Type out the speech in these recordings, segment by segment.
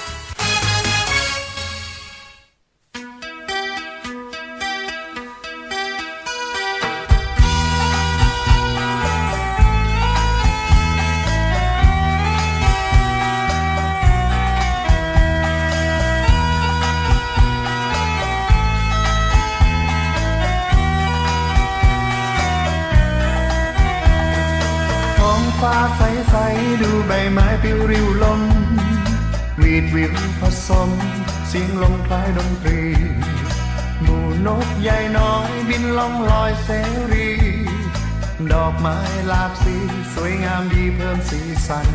้ ใสดูใบไม้ปลิวริวลมวีดวิวผสม เสียงลมคล้ายดนตรี หมู่นกใหญ่น้อยบินล่องลอยเสรี ดอกไม้หลากสี สวยงามดีเพิ่มสีสัน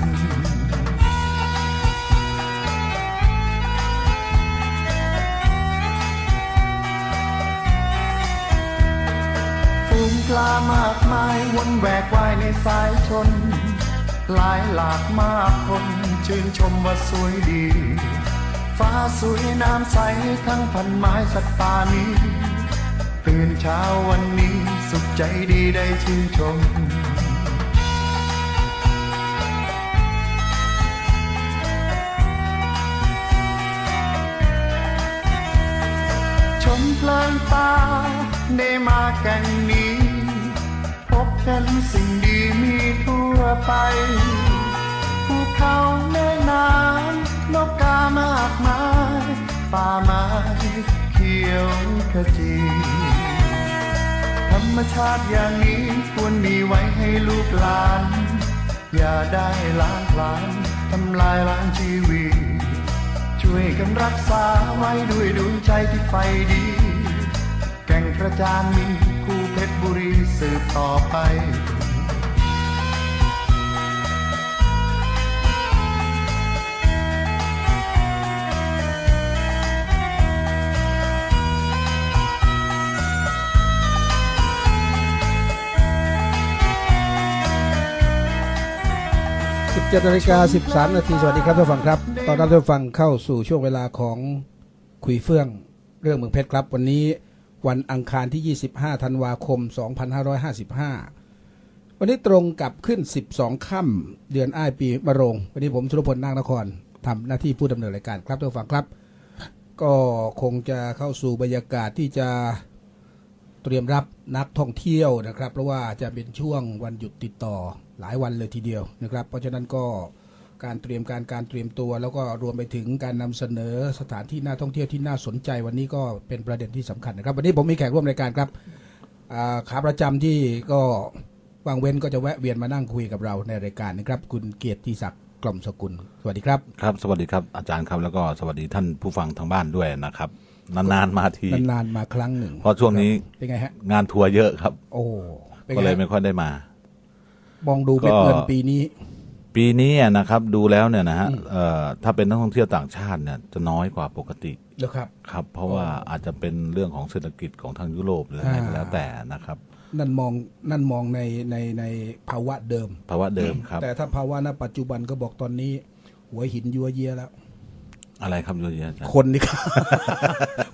ฝูงปลามากมายวนแหวกว่ายในสายชน หลายหลากมากคนชื่นชมว่าสวยดี ฟ้าสวยน้ำใสทั้งพันไม้สัตว์ป่านี้ ตื่นเช้าวันนี้สุขใจดีได้ชื่นชมชมเพลินตาได้มาแก่งนี้ พบเห็นสิ่ง ไปภูเขาแม่น้ำนกกามากมายป่าไม้เขียวขจีธรรมชาติอย่างนี้ควรมีไว้ให้ลูกหลาน อย่าได้ล้างผลาญทำลายล้างชีวิต ช่วยกันรักษาไว้ด้วยดวงใจที่ไฟดี แก่งกระจานมีคู่เพชรบุรีสืบต่อไป 17นาฬิกา13 นาที สวัสดีครับท่านผู้ฟังครับ ตอนรับท่านผู้ฟังเข้าสู่ช่วงเวลาของคุยเฟื่องเรื่องเมืองเพชรครับ วันนี้วันอังคารที่ 25 ธันวาคม 2555 วันนี้ตรงกับขึ้น 12 ค่ำเดือนอ้ายปีมะโรง วันนี้ผมสุรพลนาคนครทำหน้าที่ผู้ดำเนินรายการครับท่านผู้ฟังครับ ก็คงจะเข้าสู่บรรยากาศที่จะเตรียมรับนักท่องเที่ยวนะครับ เพราะว่าจะเป็นช่วงวันหยุดติดต่อ หลายวันเลยทีเดียวนะครับ เพราะฉะนั้นก็การเตรียมการการเตรียมตัว แล้วก็รวมไปถึงการนำเสนอสถานที่น่าท่องเที่ยวที่น่าสนใจวันนี้ก็เป็นประเด็นที่สำคัญนะครับ วันนี้ผมมีแขกร่วมรายการครับอ่าขาประจำที่ก็วางเว้นก็จะแวะเวียนมานั่งคุยกับเราในรายการนะครับ คุณเกียรติศักดิ์กล่อมสกุล สวัสดีครับ ครับ สวัสดีครับอาจารย์ครับแล้วก็สวัสดีท่านผู้ฟังทางบ้านด้วยนะครับนานๆมาทีนานๆมาครั้งหนึ่งเพราะช่วงนี้เป็นไงฮะงานทัวร์เยอะครับ โอ้เป็นก็ไงเลยฮะไม่ค่อยได้มา มองดูเป็นเงินก็ปีนี้ ปีนี้นะครับ ดูแล้วเนี่ยนะฮะเอ่อถ้าเป็นนักท่องเที่ยวต่างชาติเนี่ยจะน้อยกว่าปกติแล้วครับครับ เพราะว่าอาจจะเป็นเรื่องของเศรษฐกิจของทางยุโรปหรืออะไรก็แล้วแต่นะครับนั่นมองนั่นมองในในในภาวะเดิม ภาวะเดิมครับ แต่ถ้าภาวะณปัจจุบันก็บอกตอนนี้ หัวหินยัวเยียแล้ว อะไรครับโยเยอาจารย์คนนี่ครับ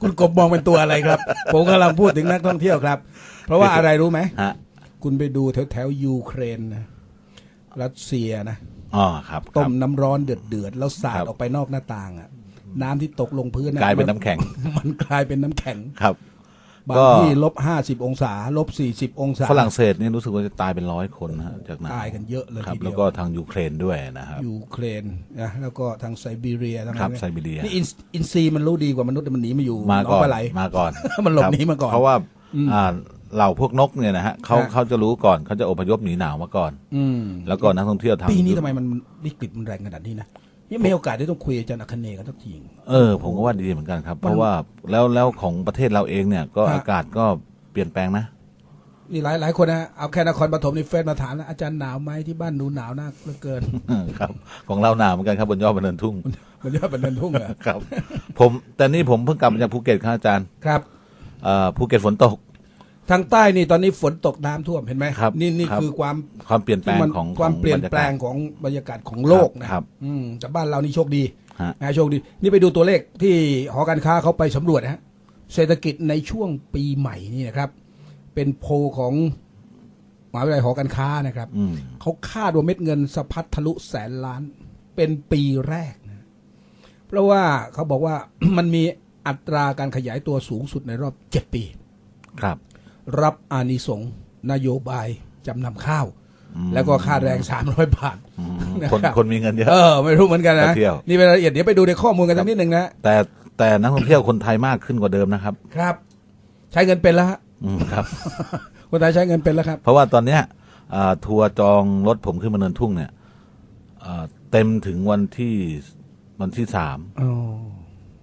คุณกบมองเป็นตัวอะไรครับ ผมกำลังพูดถึงนักท่องเที่ยวครับ เพราะว่าอะไรรู้ไหมฮะ คุณไปดูแถวแถวยูเครนนะรัสเซียนะอ๋อครับคต้รับมน้ำร้อนเดือดเดือดๆแล้วสาดครับออกไปนอกหน้าต่างอะ น้ำที่ตกลงพื้นอะกลายเป็นมัน้ำแข็ง มันกลายเป็นน้ำแข็งครับบางก็ที่ลบห้าสิบองศาลบสี่สิบองศาฝรั่งเศสนี่รู้สึกว่าจะตายเป็นร้อยคนนะฮะจากหนาวตายกันเยอะเลยครับทีเดียวแล้วก็ทางยูเครนด้วยนะครับยูเครนนะแล้วก็ทางไซบีเรียทั้งครับนั้นไซบีเรียนี่อินอินซีมันรู้ดีกว่า มนุษย์แต่มันหนีมาอยู่มาหนองก่อนปลาไหลมาก่อนมันหลบครับหนีมาก่อนเพราะว่าอ่า เหล่าพวกนกเนี่ยนะฮะเขาฮะ เขาจะรู้ก่อนเขาจะอพยพหนีหนาวมาก่อน อืม แล้วก็นักท่องเที่ยวทางปีนี้ทำไมมันวิกฤตมันแรงขนาดนี้นะนี่มีโอกาสได้ต้องคุยกับอาจารย์อัคเนย์กันทักที เออผมก็ว่าดีเหมือนกันครับ เพราะว่าแล้วแล้วของประเทศเราเองเนี่ยก็ฮะ อากาศก็เปลี่ยนแปลงนะ นี่หลายหลายคนนะเอาแค่นครปฐมในเฟซมาถามนะอาจารย์หนาวไหมที่บ้านหนูหนาวนักเหลือเกิน ครับของเราหนาวเหมือนกันครับบนยอดบันเนินทุ่งมันยอดเป็นเดินทุ่งเหรอครับ ผมแต่นี่ผมเพิ่งกลับมาจากภูเก็ตครับอาจารย์ครับ เอ่อภูเก็ตฝนตก ทางใต้นี่ตอนนี้ฝนตกน้ำท่วมเห็นไหมครับนี่นี่ครับ คือความความเปลี่ยนแปลงที่มันของความของเปลี่ยนบรรากาศแปลงของบรรยากาศของโลกนะครับ อืมแต่บ้านเรานี่โชคดีฮะ นะโชคดี นี่ไปดูตัวเลขที่หอการค้าเขาไปสำรวจนะฮะเศรษฐกิจในช่วงปีใหม่นี่นะครับ เป็นโพลของมหาวิทยาลัยหอการค้านะครับ อืม เขาคาดว่าเม็ดเงินสะพัดทะลุแสนล้าน เป็นปีแรกนะ เพราะว่าเขาบอกว่า มันมีอัตราการขยายตัวสูงสุดในรอบเจ็ดปี ครับ รับอานิสงส์นโยบายจำนำข้าวอืมแล้วก็ค่าแรงสามร้อยบาทอืมนะคนครับคนมีเงินเยอะเออไม่รู้เหมือนกันนะไปเที่ยวนี่เป็นรายละเอียดเดี๋ยวไปดูในข้อมูลกันสักนิดหนึ่งนะแต่แต่นักท่องเที่ยวคนไทยมากขึ้นกว่าเดิมนะครับ ครับ ใช้เงินเป็นแล้วฮะอืมครับ คนไทยใช้เงินเป็นแล้วครับ เพราะว่าตอนเนี้ยอ่าทัวร์จองรถผมขึ้นมาเนินทุ่งเนี่ยอ่าเต็มถึงวันที่วันที่สามอ๋อ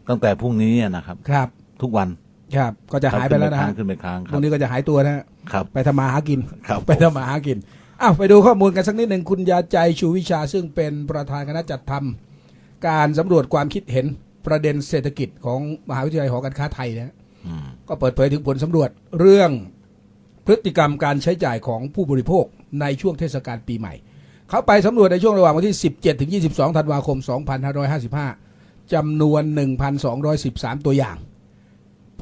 ตั้งแต่พรุ่งนี้นะครับ ครับ ทุกวัน ครับก็จะหายไปแล้วนะค้างฮะขึ้นไปค้างคตรัรบงนี้ก็จะหายตัวนะฮะครับ ไปทำมาหากิน ครับ ไปทำมาหากินอ้าวไปดูข้อมูลกันสักนิดหนึ่งคุณยาใจชูวิชาซึ่งเป็นประธานคณะจัดทำการสำรวจความคิดเห็นประเด็นเศรษฐกิจของมหาวิทยาลัยหอการค้าไทยนะอืมก็เปิดเผยถึงผลสำรวจเรื่องพฤติกรรมการใช้จ่ายของผู้บริโภคในช่วงเทศกาลปีใหม่ เขาไปสำรวจในช่วงระหว่างวันที่ 17 ถึง 22 ธันวาคม 2555 จำนวน 1,213 ตัวอย่าง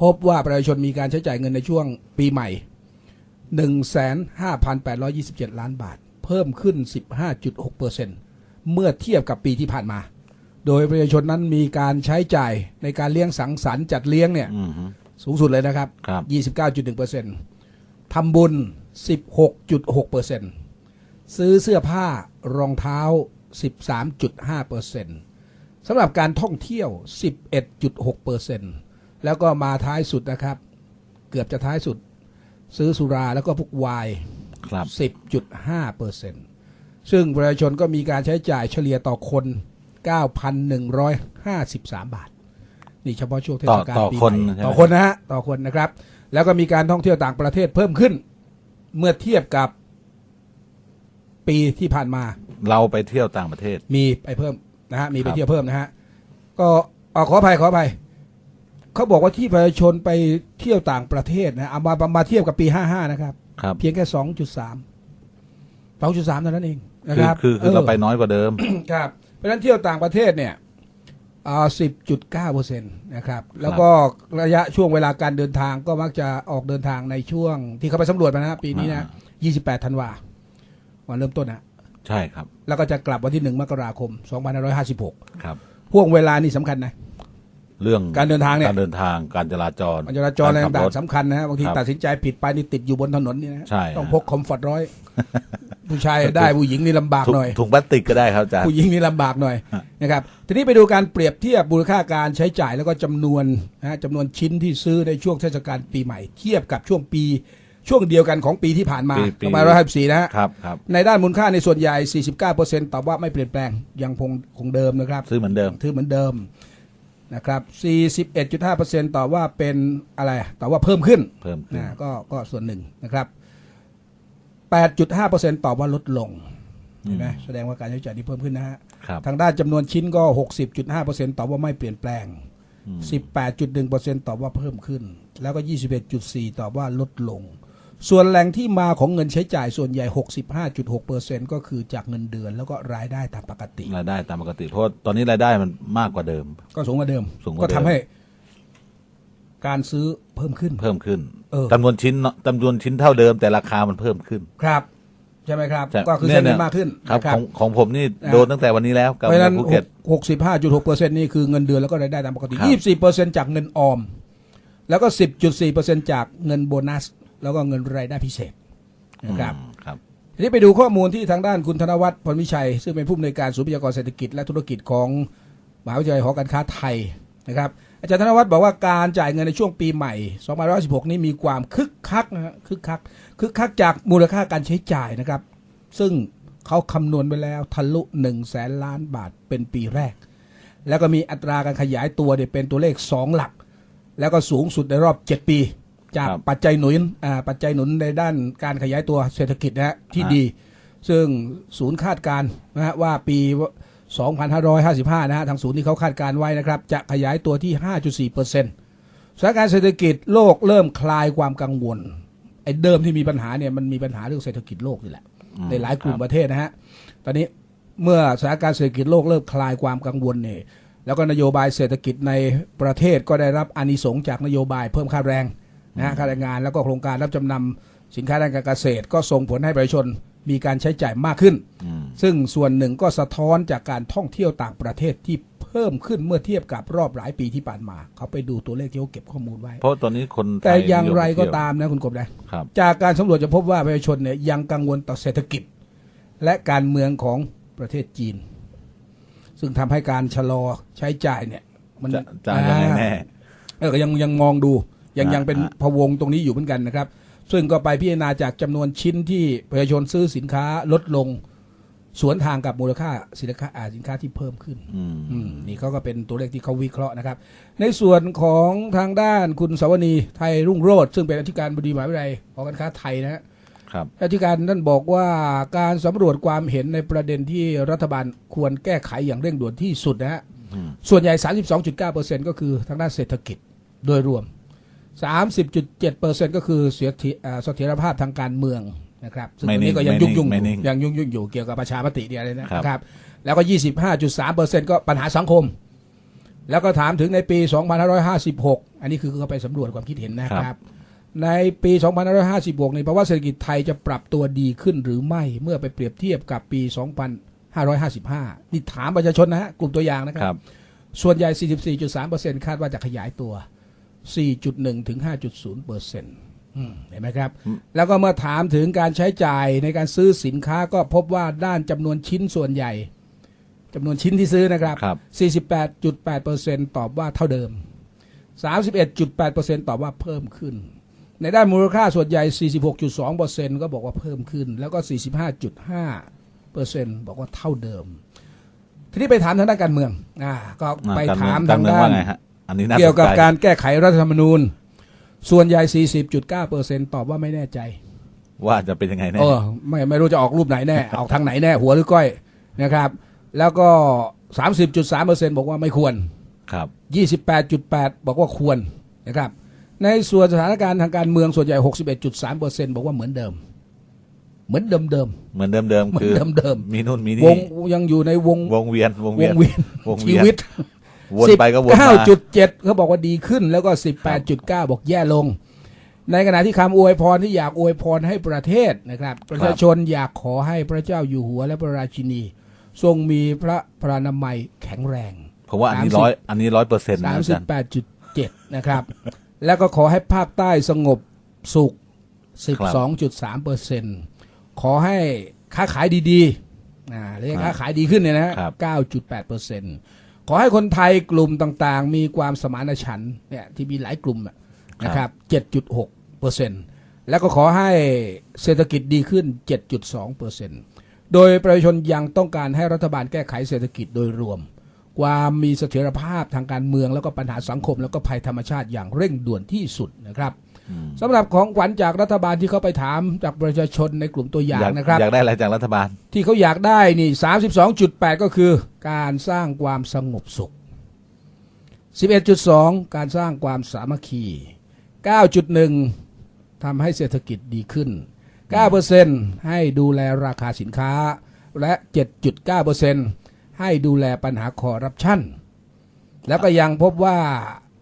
พบว่าประชาชนมีการใช้จ่ายเงินในช่วงปีใหม่ 15,827 ล้านบาท เพิ่มขึ้น 15.6%เมื่อเทียบกับปีที่ผ่านมา โดยประชาชนนั้นมีการใช้จ่ายในการเลี้ยงสังสรรค์จัดเลี้ยงเนี่ยอืมสูงสุดเลยนะครับครับ29.1%ทำบุญ 16.6%ซื้อเสื้อผ้ารองเท้า 13.5%สำหรับการท่องเที่ยว 11.6% แล้วก็มาท้ายสุดนะครับ เกือบจะท้ายสุด ซื้อสุราแล้วก็พวกไวน์ครับ10.5%ซึ่งประชาชนก็มีการใช้จ่ายเฉลี่ยต่อคน 9,153 บาท นี่เฉพาะช่วงเทศกาลต่อปีคนใหม่ใช่ไหมต่อคนนะฮะต่อคนนะครับ แล้วก็มีการท่องเที่ยวต่างประเทศเพิ่มขึ้น เมื่อเทียบกับปีที่ผ่านมา เราไปเที่ยวต่างประเทศ มีไปเพิ่มนะฮะมีไปครับเที่ยวเพิ่มนะฮะก็อ่าขออภัยขออภัย เขาบอกว่าที่ประชาชนไปเที่ยวต่างประเทศนะเอามามาเทียบกับปี55นะครับ ครับ เพียงแค่2.3 2.3เท่านั้นเองนะคืคอรับคือคือเราไปน้อยกว่าเดิม ครับ เพราะฉะนั้นเที่ยวต่างประเทศเนี่ยอ่า10.9เปอร์เซ็นต์นะครับ แล้วก็ระยะช่วงเวลาการเดินทางก็มักจะออกเดินทางในช่วงที่เขาไปสำรวจมานะฮะปีนี้นะ28ธันวาวันเริ่มต้นนะใช่ครับ แล้วก็จะกลับวันที่1มกราคม2556ครับห่วงเวลานี่สำคัญนะ เรื่องการเดินทางเนี่ยการเดินทางการจราจรการจราจรอะไรกขับต่างถๆสำคัญนะฮะบางทีครับตัดสินใจผิดไปนี่ติดอยู่บนถนนนี่นะใช่ต้องฮะพกคอมฟอร์ตร้อยผู้ชายได้ผู้หญิงนี่ลำบากถุงหน่อยถุงพลาสติกก็ได้ครับอาจารย์ผู้หญิงนี่ลำบากหน่อยนะครับทีนี้ไปดูการเปรียบเทียบมูลค่าการใช้จ่ายแล้วก็จำนวนนะฮะจำนวนชิ้นที่ซื้อในช่วงเทศกาลปีใหม่ เทียบกับช่วงปีช่วงเดียวกันของปีที่ผ่านมาปีปีประมาณร้อยสี่นะฮะครับครับในด้านมูลค่าในส่วนใหญ่ 49%ตอบว่าไม่เปลี่ยนแปลงยังคงคงเดิมนะครับ ซื้อเหมือนเดิมถือเหมือนเดิม นะครับ 41.5%ตอบว่าเป็นอะไรตอบว่าเพิ่มขึ้นเพิ่มขึ้น นะก็ก็ส่วนหนึ่งนะครับ 8.5%ตอบว่าลดลงเห็นไหมแสดงว่าการใช้จ่ายที่เพิ่มขึ้นนะฮะ ครับ ทางด้านจำนวนชิ้นก็ 60.5%ตอบว่าไม่เปลี่ยนแปลง 18.1%ตอบว่าเพิ่มขึ้น แล้วก็ 21.4ตอบว่าลดลง ส่วนแหล่งที่มาของเงินใช้จ่ายส่วนใหญ่ 65.6%ก็คือจากเงินเดือนแล้วก็รายได้ตามปกติ รายได้ตามปกติ เพราะว่าตอนนี้รายได้มันมากกว่าเดิม ก็สูงกว่าเดิมสูงกว่าก็เดิมทำให้การซื้อเพิ่มขึ้น เพิ่มขึ้นเออ จำนวนชิ้นเนอะจำนวนชิ้นเท่าเดิม แต่ราคามันเพิ่มขึ้นครับ ใช่ไหมครับ ใช่ก็คือเนี่ใช้ยเงิเนี่ยนมากขึ้นครับนะ ของของผมนี่นะโดนตั้งแต่วันนี้แล้วกับเพราะฉะนั้นภูเก็ต หกสิบห้าจุดหกเปอร์เซ็นนี่คือเงินเดือนแล้วก็รายได้ตามปกติครับ ยี่สิบสี่เปอร์เซ็นจากเงินออม แล้วก็สิบจุดสี่เปอร์เซ็นจากเงินโบนัส แล้วก็เงินรายได้พิเศษนะครับอืมครับทีนี้ไปดูข้อมูลที่ทางด้านคุณธนวัฒน์พลวิชัย ซึ่งเป็นผู้อำนวยการศูนย์พยากรณ์เศรษฐกิจและธุรกิจของมหาวิทยาลัยหอการค้าไทยนะครับอาจารย์ธนวัฒน์บอกว่าการจ่ายเงินในช่วงปีใหม่ 2516 นี้มีความคึกคักนะฮะคึกคักคึกคักจากมูลค่าการใช้จ่ายนะครับ ซึ่งเขาคำนวณไปแล้วทะลุ1แสนล้านบาทเป็นปีแรก แล้วก็มีอัตราการขยายตัวเนี่ยเป็นตัวเลข 2 หลัก แล้วก็สูงสุดในรอบ 7 ปี จากครับปัจจัยหนุนอ่าปัจจัยหนุนในด้านการขยายตัวเศรษฐกิจนะฮะที่ฮะดี ซึ่งศูนย์คาดการณ์นะฮะว่าปี 2555 นะฮะทางศูนย์ที่เขาคาดการณ์ไว้นะครับ จะขยายตัวที่ 5.4เปอร์เซ็นต์สถานการณ์เศรษฐกิจโลกเริ่มคลายความกังวลไอ้เดิมที่มีปัญหาเนี่ยมันมีปัญหาเรื่องเศรษฐกิจโลกนี่แหละอืมในหลายกลุ่มครับประเทศนะฮะตอนนี้เมื่อสถานการณ์เศรษฐกิจโลกเริ่มคลายความกังวลเนี่ยแล้วก็นโยบายเศรษฐกิจในประเทศก็ได้รับอานิสงส์จากนโยบายเพิ่มค่าแรง นะฮะค่าแรงงานแล้วก็โครงการรับจำนำสินค้าด้านการเกษตร ก็ส่งผลให้ประชาชนมีการใช้จ่ายมากขึ้นอืมซึ่งส่วนหนึ่งก็สะท้อนจากการท่องเที่ยวต่างประเทศที่เพิ่มขึ้นเมื่อเทียบกับรอบหลายปีที่ผ่านมา เขาไปดูตัวเลขที่เขาเก็บข้อมูลไว้ เพราะตอนนี้คนไทแต่อย่างไรก็นิมไปเที่วตามนะคุณกบนะครับจากการสำรวจจะพบว่าประชาชนเนี่ยยังกังวลต่อเศรษฐกิจ และการเมืองของประเทศจีน ซึ่งทำให้การชะลอใช้จ่ายเนี่ย มันจะจะยังไงแน่เออก็ยังยังมองดู ยังอ่ายังเป็นอ่าพะวงตรงนี้อยู่เหมือนกันนะครับ ซึ่งก็ไปพิจารณาจากจำนวนชิ้นที่ประชาชนซื้อสินค้าลดลงสวนทางกับมูลค่าสินค้าอ่าสินค้าที่เพิ่มขึ้นอืมอืมนี่เขาก็เป็นตัวเลขที่เขาวิเคราะห์นะครับ ในส่วนของทางด้านคุณสวนีไทยรุ่งโรจน์ซึ่งเป็นอธิการบดีมหาวิทยาลัยหอการค้าไทยนะฮะครับอธิการนั่นบอกว่าการสำรวจความเห็นในประเด็นที่รัฐบาลควรแก้ไขอย่างเร่งด่วนที่สุดนะฮะอืมส่วนใหญ่ 32.9%ก็คือทางด้านเศรษฐกิจโดยรวม 30.7%ก็คือเสียทีอ่าเสถียรภาพทางการเมืองนะครับซึ่งตรงนี้ก็ยังยุ่งยุ่งๆอยู่ยังยุ่งยุ่งๆอยู่เกี่ยวกับประชามติเนี่ยอะไรนะครับ แล้วก็ 25.3%ก็ปัญหาสังคม แล้วก็ถามถึงในปี 2556 อันนี้คือเขาไปสำรวจความคิดเห็นนะครับ ในปี 2556ในภาวะเศรษฐกิจไทยจะปรับตัวดีขึ้นหรือไม่เมื่อไปเปรียบเทียบกับปี 2555 นี่ถามประชาชนนะฮะกลุ่มตัวอย่างนะคครัรับบส่วนใหญ่ 44.3%คาดว่าจะขยายตัว 4.1 ถึง 5.0เปอร์เซ็นต์เห็นไหมครับ แล้วก็เมื่อถามถึงการใช้จ่ายในการซื้อสินค้าก็พบว่าด้านจำนวนชิ้นส่วนใหญ่จำนวนชิ้นที่ซื้อนะครับครับ48.8%ตอบว่าเท่าเดิม 31.8%ตอบว่าเพิ่มขึ้น ในด้านมูลค่าส่วนใหญ่ 46.2%ก็บอกว่าเพิ่มขึ้น แล้วก็ 45.5%บอกว่าเท่าเดิม ทีนี้ไปถามทางด้านการเมืองอ่าก็อ่ไปกรถามเมืองทางด้ากรเมื องว่านไงฮะอันนี้น่าเกี่ยวกับสนใจการแก้ไขรัฐธรรมนูญ ส่วนใหญ่ 40.9%ตอบว่าไม่แน่ใจ ว่าจะเป็นยังไงแน่เออไม่ไม่รู้จะออกรูปไหนแน่ ออกทางไหนแน่ หัวหรือก้อยนะครับ แล้วก็ 30.3%บอกว่าไม่ควร ครับ 28.8 บอกว่าควรนะครับ ในส่วนสถานการณ์ทางการเมืองส่วนใหญ่ 61.3%บอกว่าเหมือนเดิม เหมือนเดิมเดิมเหมือนเดิมๆคือเหมือนเดิมมีนู่นมีๆวนี่งยังอยู่ในวงวงเวียนวงวเวียนงเวียนวงชีเวียนวิต วนไปก็วนมา 9.7เขาบอกว่าดีขึ้นแล้วก็ 18.9 บอกแย่ลง ในขณะที่คำอวยพรที่อยากอวยพรให้ประเทศนะครับ ประชาชนอยากขอให้พระเจ้าอยู่หัวและพระราชินี ทรงมีพระพรานามัยแข็งแรงผมว่าอันนี้30ร้อยอันนี้ร้อยเปอร์เซ็นต์นะอาจารย์38.7นะครับ แล้วก็ขอให้ภาคใต้สงบสุข12.3เปอร์เซ็นต์ขอให้ค้าขายดีๆอ่าเรียกค้าขายดีขึ้นเนี่ยนะฮะครับ9.8เปอร์เซ็นต์ ขอให้คนไทยกลุ่มต่างๆ มีความสมานฉันท์เนี่ยที่มีหลายกลุ่มน่ะนะครับ7.6เปอร์เซ็นต์แล้วก็ขอให้เศรษฐกิจดีขึ้น 7.2เปอร์เซ็นต์โดยประชาชนยังต้องการให้รัฐบาลแก้ไขเศรษฐกิจโดยรวม ความมีเสถียรภาพทางการเมืองแล้วก็ปัญหาสังคม แล้วก็ภัยธรรมชาติอย่างเร่งด่วนที่สุดนะครับ สำหรับของขวัญจากรัฐบาลที่เขาไปถามจากประชาชนในกลุ่มตัวอย่างอยากนะครับอยากได้อะไรจากรัฐบาล ที่เขาอยากได้นี่32.8 ก็คือการสร้างความสงบสุข 11.2 การสร้างความสามัคคี 9.1ทำให้เศรษฐกิจดีขึ้น 9%ให้ดูแลราคาสินค้า และ 7.9%ให้ดูแลปัญหาคอร์รัปชันแล้วก็ยังพบว่า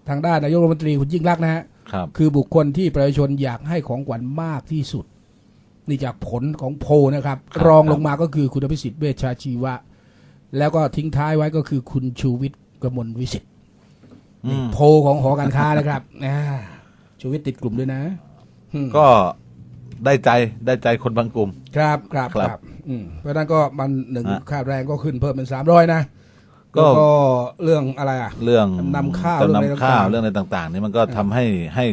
ทางด้านนายกรัฐมนตรีคุณยิ่งรักษณ์นะฮะ ครับคือบุคคลที่ประชาชนอยากให้ของขวัญมากที่สุด นี่จากผลของโพลนะครับครับรองครับลงมาก็คือคุณอภิสิทธิ์เวชชาชีวะ แล้วก็ทิ้งท้ายไว้ก็คือคุณชูวิทย์กมลวิสิทธิ์อืมโพลของหอการค้านะครับอ่าชูวิทย์ติดกลุ่มด้วยนะอืมก็ได้ใจได้ใจคนบางกลุ่ม ครับครับครับครับอืมเพราะฉะนั้นก็มันหนึ่งฮะค่าแรงก็ขึ้นเพิ่มเป็นสามร้อยนะ ก็แล้วก็เรื่องอะไรอะ เรื่องนำข้าวจำเรื่องอะไรนำข้าวต่างๆเรื่องอะไรต่างๆนี่มันก็ทำให้ให้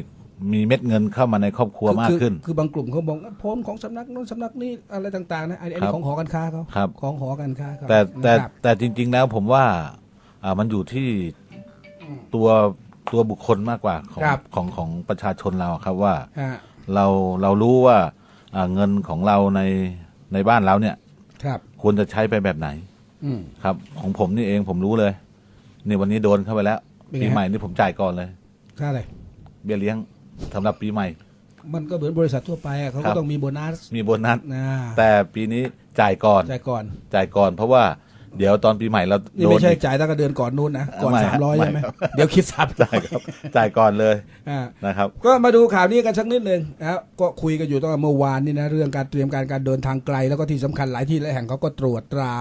มีเม็ดเงินเข้ามาในครอบครัวมากคือขึ้น คือบางกลุ่มเขาบอกว่าผลของสำนักนู้นสำนักนี้อะไรต่างๆนะอันนี้อันครันี้บของหอการค้าเขาครับ ของหอการค้าเขาแต่แต่นะครับ แต่จริง ๆ แล้วผมว่าอ่ามันอยู่ที่ตัวตัวบุคคลมากกว่าของครับ ของของประชาชนเราครับว่าฮะเราเรารู้ว่าอ่าเงินของเราในในบ้านเราเนี่ย ครับ ควรจะใช้ไปแบบไหน อืม ครับ ของผมนี่เองผมรู้เลยนี่วันนี้โดนเข้าไปแล้วเป็นไง ปีใหม่นี่ผมจ่ายก่อนเลย ค่าอะไร เบี้ยเลี้ยงสำหรับปีใหม่ มันก็เหมือนบริษัททั่วไปอะเขาครัก็บ ต้องมีโบนัสมีโบนัสนะแต่ปีนี้จ่ายก่อน จ่ายก่อน จ่ายก่อน เพราะว่าเดี๋ยวตอนปีใหม่เรานี่โดนไม่ใช่อีก จ่ายตั้งแต่เดือนก่อนนู้นนะ ก่อนไม่สามร้อยไม่ ใช่ไหมครับเดี๋ยวคิดสามร้จ่าอยยครับ จ่ายก่อนเลยอ่า นะครับ ก็มาดูข่าวนี้กันสักนิดหนึ่งนะครับก็คุยกันอยู่ตั้งแต่เมื่อวานนี่นะเรื่องการเตรียมการการเดินทางไกล แล้วก็ที่สำคัญหลายที่หลายแห่งเขาก็ตรวจตรา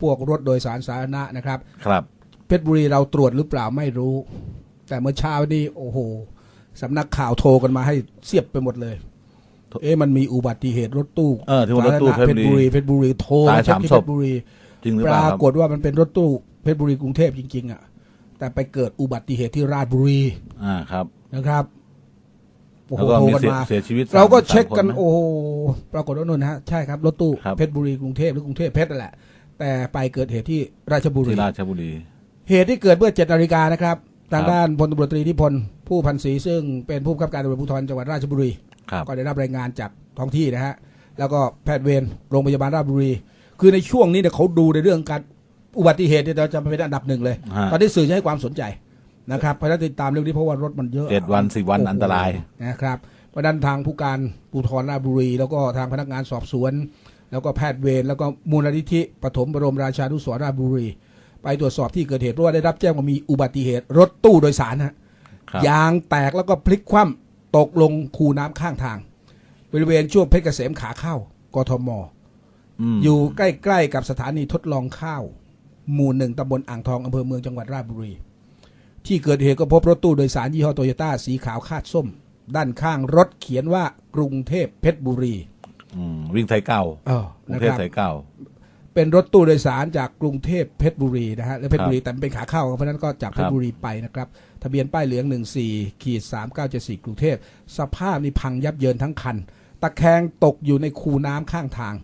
พวกรถโดยสารสาธารณะนะครับ ครับ เพชรบุรีเราตรวจหรือเปล่าไม่รู้ แต่เมื่อเช้านี้โอ้โหสำนักข่าวโทรกันมาให้เสียบไปหมดเลย เอ๊ะมันมีอุบัติเหตุรถตู้เออที่ว่ารถตู้สธณะเพชรบุรีเพชรบุรีโทรตายมาเช็คสามที่ศเพพ ชรบุรี จริงหรือปเปล่าราครับ กฏว่ามันเป็นรถตู้เพชรบุรีกรุงเทพจริง ๆอะแต่ไปเกิดอุบัติเหตุที่ราชบุรีอ่าครับ นะครับโอ้โหแล้วก็โทรมีกันเสียมาเสียชีวิตเราก็สมเช็คกันสามโอ้โหปรากฏว่านู่นนะฮะใช่ครับรถตู้ครับ เพชรบุรีกรุงเทพหรือกรุงเทพเพชรนั่นแหละ แต่ไปเกิดเหตุที่ราชบุรี ที่ราชบุรี เหตุที่เกิดเมื่อเจ็ดนาฬิกานะครับทางครับด้านพลตำรวจตรีนิพนธ์ผู้พันศรีซึ่งเป็นผู้บังคับการตำรวจภูธรจังหวัดราชบุรี ครับก็ได้รับรายงานจากท้องที่นะฮะแล้วก็แพทย์เวรโรงพยาบาลราชบุรี คือในช่วงนี้เนี่ยเขาดูในเรื่องการอุบัติเหตุเนี่ยเราจะเป็นอันดับหนึ่งเลย ฮะ ตอนนี้สื่อจะให้ความสนใจนะครับเพราะฉะนั้นติดตามเรื่องนี้เพราะว่ารถมันเยอะ เจ็ดวันสิบวันโโหอันตรายนะครับเพราะฉะนั้นทางผู้การภูธรราชบุรี แล้วก็ทางพนักงานสอบสวน แล้วก็แพทย์เวรแล้วก็มูลนิธิปฐมบรมราชานุสรณ์ราชบุรี ไปตรวจสอบที่เกิดเหตุเพราะว่าได้รับแจ้งว่ามีอุบัติเหตุ รถตู้โดยสารฮะครับยางแตกแล้วก็พลิกคว่ำตกลงคูน้ำข้างทาง บริเวณช่วงเพชรเกษมขาเข้ากทมอืมอยู่ใกล้ๆกับสถานีทดลองข้าว หมู่หนึ่งตำบลอ่างทองอำเภอเมืองจังหวัดราชบุรี ที่เกิดเหตุก็พบรถตู้โดยสารยี่ห้อโตโยต้าสีขาวคาดส้ม ด้านข้างรถเขียนว่ากรุงเทพเพชรบุรี อืมวิ่งไทยเก้าเออกรุงนะเทคพรับไทยเก้า เป็นรถตู้โดยสารจากกรุงเทพเพชรบุรีนะฮะและเพชรบุรีแต่มันเป็นขาเข้าเพราะฉะนั้นก็จากเพชรบุรีไปนะครับ ทะเบียนป้ายเหลือง 14ขีด3974 กรุงเทพ สภาพนี่พังยับเยินทั้งคัน ตะแคงตกอยู่ในคูน้ำข้างทาง